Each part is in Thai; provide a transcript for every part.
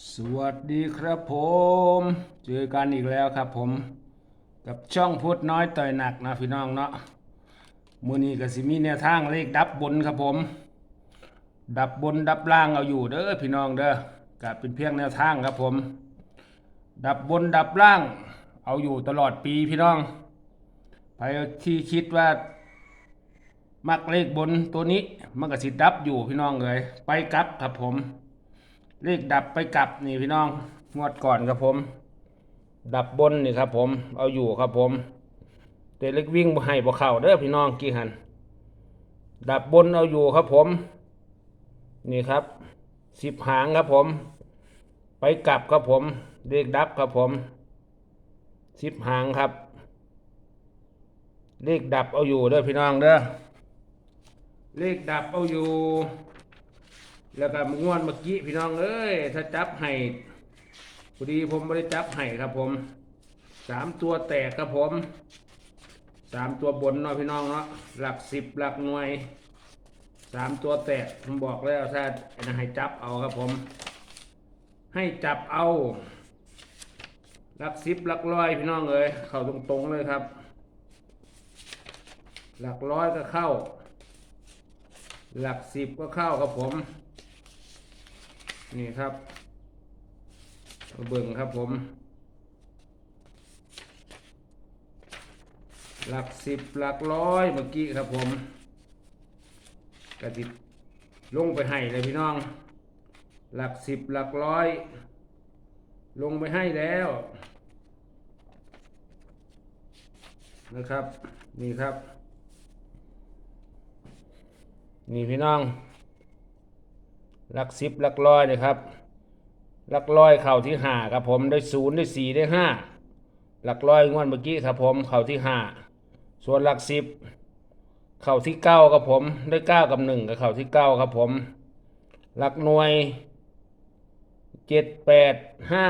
สวัสดีครับผม เจอกันอีกแล้วครับผม กับช่องพุทธน้อยต่อยหนักนะพี่น้องเนาะมือนี้ก็สิมีแนวทางเลขดับบนครับผม ดับบนดับล่างเอาอยู่เด้อพี่น้องเด้อก็เป็นเพียงแนวทางครับผม ดับบนดับล่าง เอาอยู่ตลอดปีพี่น้องใครที่คิดว่า มักเลขบนตัวนี้มันก็สิดับอยู่พี่น้องเลยไปกลับครับผม เลขดับไปกลับนี่พี่น้องงวดก่อนครับผม ดับบนนี่ครับผม เอาอยู่ครับผมแต่เล็กวิ่งบ่ให้บ่เข้าเด้อพี่น้องกี่หัน ดับบนเอาอยู่ครับผม นี่ครับสิบหางครับผม ไปกลับครับผมเลขดับครับผมสิบหางครับ เลขดับเอาอยู่เด้อพี่น้องเด้อเลขดับเอาอยู่ แล้วก็งวดเมื่อกี้พี่น้องเอ้ยถ้าจับให้พอดีผมไม่ได้จับให้ครับผมสามตัวแตกครับผมสามตัวบนเนาะพี่น้องเนาะหลักสิบหลักหน่วยสามตัวแตกผมบอกแล้วถ้าให้จับเอาครับผม ให้จับเอาหลักสิบหลักร้อยพี่น้องเอ้ยเข้าตรงๆเลยครับ หลักร้อยก็เข้า หลักสิบก็เข้าครับผม นี่ครับเบิ่งครับผม หลักสิบหลักร้อยเมื่อกี้ครับผมกระติดลงไปให้เลยพี่น้อง หลักสิบหลักร้อย ลงไปให้แล้วนะครับ นี่ครับ นี่พี่น้อง ลักสิบหลักร้อยนะครับหลักร้อยเข่าที่ห้าครับผมได้ศูนย์ได้สี่ได้ห้าหลักร้อยงวดเมื่อกี้ครับผมเข่าที่ห้าส่วนหลักสิบเข่าที่เก้าครับผมได้เก้ากับหนึ่งกับเข่าที่เก้าครับผมหลักหน่วยเจ็ดแปดห้า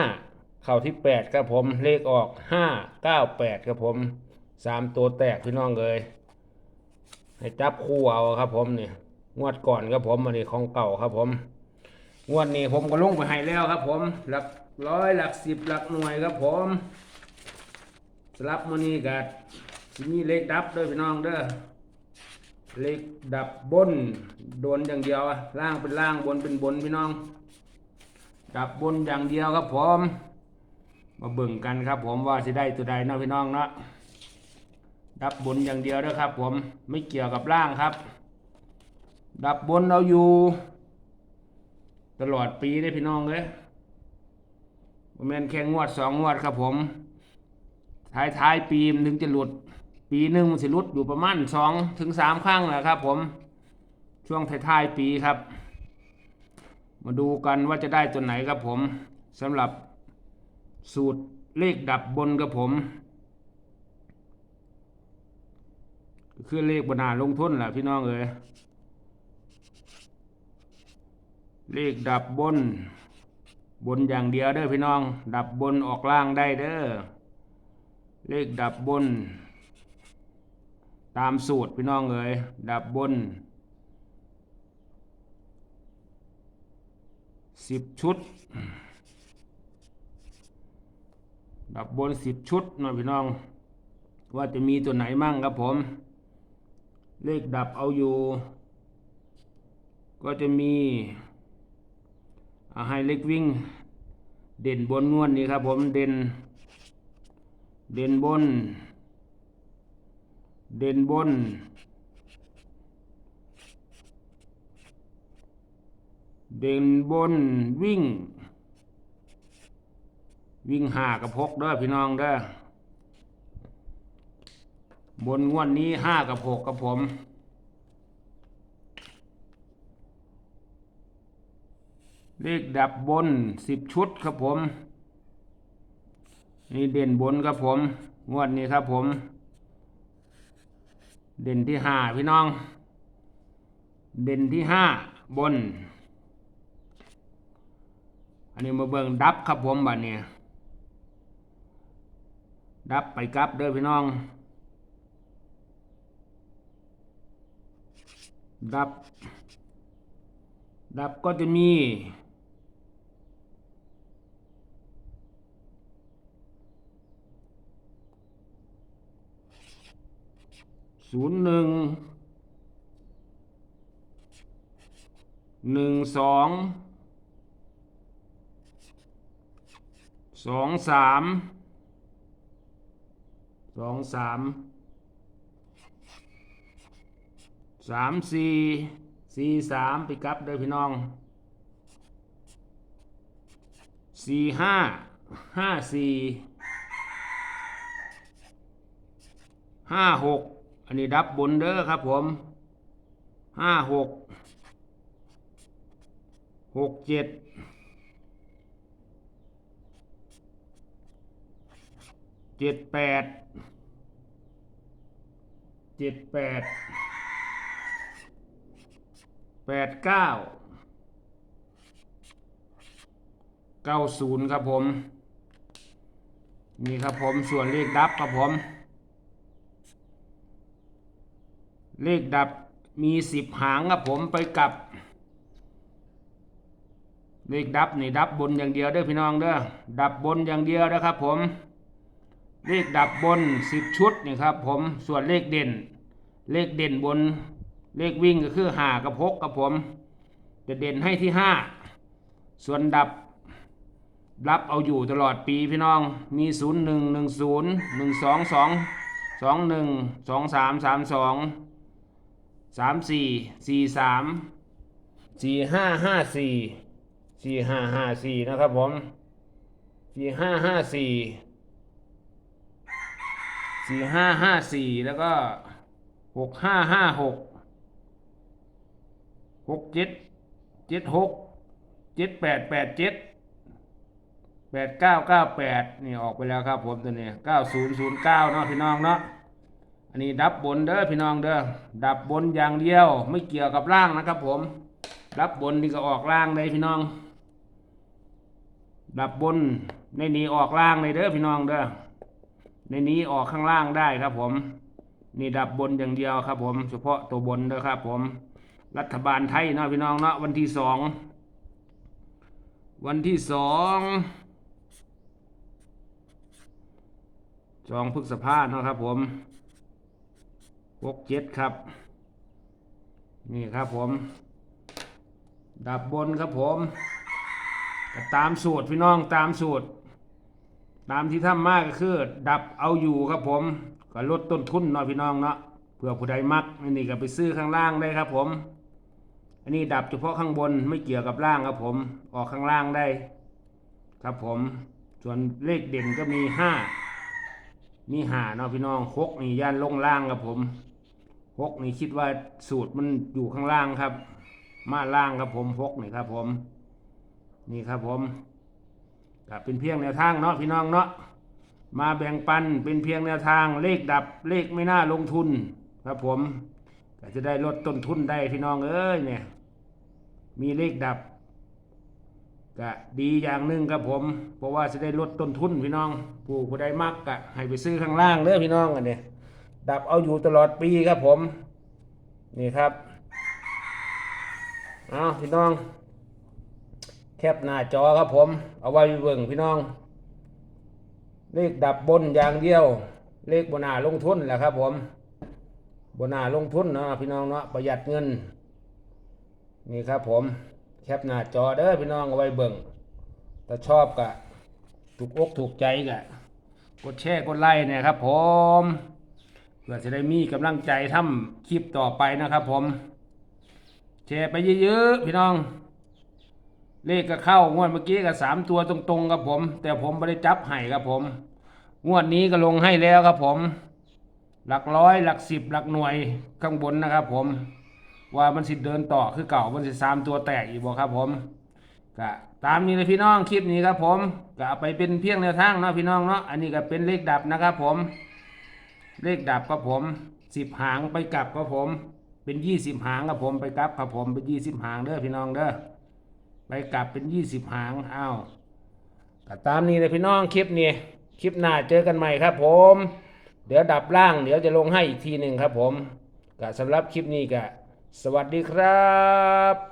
เข่าที่แปดครับผมเลขออกห้าเก้าแปดครับผมสามตัวแตกพี่น้องเลยให้จับคู่เอาครับผมเนี่ยงวดก่อนครับผมอันนี้ของเก่าครับผม งวดนี้ผมก็ลงไปให้แล้วครับ ผมหลักร้อยหลักสิบหลักหน่วยครับผมสลับมือนี้กัดมีเลขดับด้อพี่น้องเด้อเลขดับบนโดนอย่างเดียวอะล่างเป็นล่างบนเป็นบนพี่น้อง ดับบนอย่างเดียวครับผมมาเบิ่งกันครับ ผมว่าสิได้ตัวใดเนาะพี่น้องเนาะดับบนอย่างเดียวเด้อครับ ผมไม่เกี่ยวกับล่างครับ ดับบนเราอยู่ ตลอดปีได้พี่น้องเลยมแมนแค่งวดสองงวดครับผม ท้ายท้ายปีมันถึงจะหลุด ปีหนึ่งมันสิหลุดอยู่ประมาณสองถึงสามครั้งแหละครับ ผม ช่วงท้ายท้ายปีครับ มาดูกันว่าจะได้ตัวไหนครับผมสำหรับสูตรเลขดับบนครับผมคือเลขบนาลงทุนแหละพี่น้องเอ้ย เลขดับบน บนอย่างเดียวเด้อพี่น้อง ดับบนออกล่างได้เด้อเลขดับบน ตามสูตรพี่น้องเอ๋ยดับบนสิบชุด ดับบนสิบชุดหน่อยพี่น้อง ว่าจะมีตัวไหนมั่งครับผม เลขดับเอาอยู่ ก็จะมี เอาให้เล็กวิ่ง เด่นบนนวลนี้ครับผมเด่น เด่นบน เด่นบน เด่นบนวิ่ง วิ่งหากับพกเด้อพี่น้องเด้อบนงวดนี้ห้ากับหกกับผม เลขดับบนสิบชุดครับผม นี่เด่นบนครับผม งวดนี้ครับผม เด่นที่ห้าพี่น้อง เด่นที่ห้าบน อันนี้มาเบิ่งดับครับผมบัดเนี่ยดับไปกลับเด้อพี่น้อง ดับ ดับก็จะมี ศูนย์หนึ่งหนึ่งสองสองสามสองสามสามสี่สี่สามไปกับเด้อพี่น้องสี่ห้าห้าสี่ห้าหก อันนี้ดับบนเด้อครับผมห้าหกหกเจ็ดเจ็ดแปดเจ็ดแปดแปดเก้าเก้าศูนย์ครับผม นี่ครับผมส่วนเลขดับครับผม เลขดับมีสิบหางครับผมไปกับ เลขดับนี่ดับบนอย่างเดียวเด้อพี่น้องเด้อดับบนอย่างเดียวนะครับผม เลขดับบนสิบชุดนี่ครับผมส่วนเลขเด่น เลขเด่นบน เลขวิ่งก็คือหากับพกกับผมจะเด่นให้ที่ห้าส่วนดับรับเอาอยู่ตลอดปีพี่น้องมีศูนย์หนึ่งหนึ่งศูนย์หนึ่ง สามสามสองสามสี่สี่สามสี่ห้าห้าสี่สี่ห้าห้าสี่นะครับผมสี่ห้าห้าสี่สี่ห้าห้าสี่แล้วก็หกห้าห้าหกหกเจ็ดเจ็ดหกเจ็ดแปดแปดเจ็ดแปดเก้าเก้าแปดนี่ออกไปแล้วครับผมตัวนี้เก้าศูนย์ศูนย์เก้าเนาะพี่น้องเนาะ อันนี้ดับบนเด้อพี่น้องเด้อดับบนอย่างเดียวไม่เกี่ยวกับล่างนะครับ ผม ดับบนนี่ก็ออกล่างเลยพี่น้อง ดับบนในนี้ออกล่างเลยเด้อพี่น้องเด้อในนี้ออกข้างล่างได้ครับ ผม นี่ดับบนอย่างเดียวครับ ผม เฉพาะตัวบนเด้อครับ ผม รัฐบาลไทยเนาะพี่น้องเนาะวันที่สองวันที่สองสองพฤษภาเนาะครับ ผม หกเจ็ดครับ นี่ครับผม ดับบนครับผมก็ตามสูตรพี่น้องตามสูตร ตามที่ทำมากก็คือ ดับเอาอยู่ครับผม ก็ลดต้นทุนเนาะพี่น้องเนาะเพื่อผู้ใดมักอันนี่ก็ไปซื้อข้างล่างได้ครับผม อันนี้ดับเฉพาะข้างบนไม่เกี่ยวกับล่างครับผม ออกข้างล่างได้ ครับผม ส่วนเลขเด่นก็มีห้ามีหาเนาะพี่น้องหกนี่ย่านลงล่างครับผม หกนี่คิดว่าสูตรมันอยู่ข้างล่างครับ มาล่างครับผมหกนี่ครับผม นี่ครับผมก็เป็นเพียงแนวทางเนาะพี่น้องเนาะมาแบ่งปันเป็นเพียงแนวทางเลขดับเลขไม่น่าลงทุนครับผมก็จะได้ลดต้นทุนได้พี่น้องเอ้ยเนี่ย มีเลขดับก็ดีอย่างหนึ่งครับผม เพราะว่าจะได้ลดต้นทุนพี่น้อง ผู้ผู้ใดมักก็ให้ไปซื้อข้างล่างเด้อพี่น้องกันเนี่ย ดับเอาอยู่ตลอดปีครับผม นี่ครับเอาพี่น้อง แคปหน้าจอครับผม เอาไว้เบิ่งพี่น้อง เลขดับบนอย่างเดียว เลขบนหน้าลงทุนแหละครับผมบนหน้าลงทุนเนาะพี่น้องเนาะประหยัดเงิน นี่ครับผม แคปหน้าจอเด้อพี่น้องเอาไว้เบิ่งถ้าชอบกะถูกอกถูกใจกะ กดแชร์กดไลค์เนี่ยครับผม เพื่อจะได้มีกำลังใจทำคลิปต่อไปนะครับผม แชร์ไปเยอะๆพี่น้อง เลขก็เข้างวดเมื่อกี้ก็สามตัวตรงๆครับผม แต่ผมไม่ได้จับให้ครับผม งวดนี้ก็ลงให้แล้วครับผม หลักร้อยหลักสิบหลักหน่วยข้างบนนะครับผม ว่ามันสิเดินต่อคือเก่ามันสิสามตัวแตกอีกบ่ครับผมก็ตามนี้เลยพี่น้องคลิปนี้ครับผมก็ไปเป็นเพียงแนวทางเนาะพี่น้องเนาะอันนี้ก็เป็นเลขดับนะครับผม เลขดับครับผมสิบหางไปกลับครับผม เป็นยี่สิบหางครับผมไปกลับครับผมเป็นยี่สิบหางเด้อพี่น้องเด้อไปกลับเป็นยี่สิบหางอ้าวก็ตามนี้เลยพี่น้องคลิปนี้คลิปหน้าเจอกันใหม่ครับผม เดี๋ยวดับล่าง เดี๋ยวจะลงให้อีกทีหนึ่งครับผมก็สำหรับคลิปนี้ก็สวัสดีครับ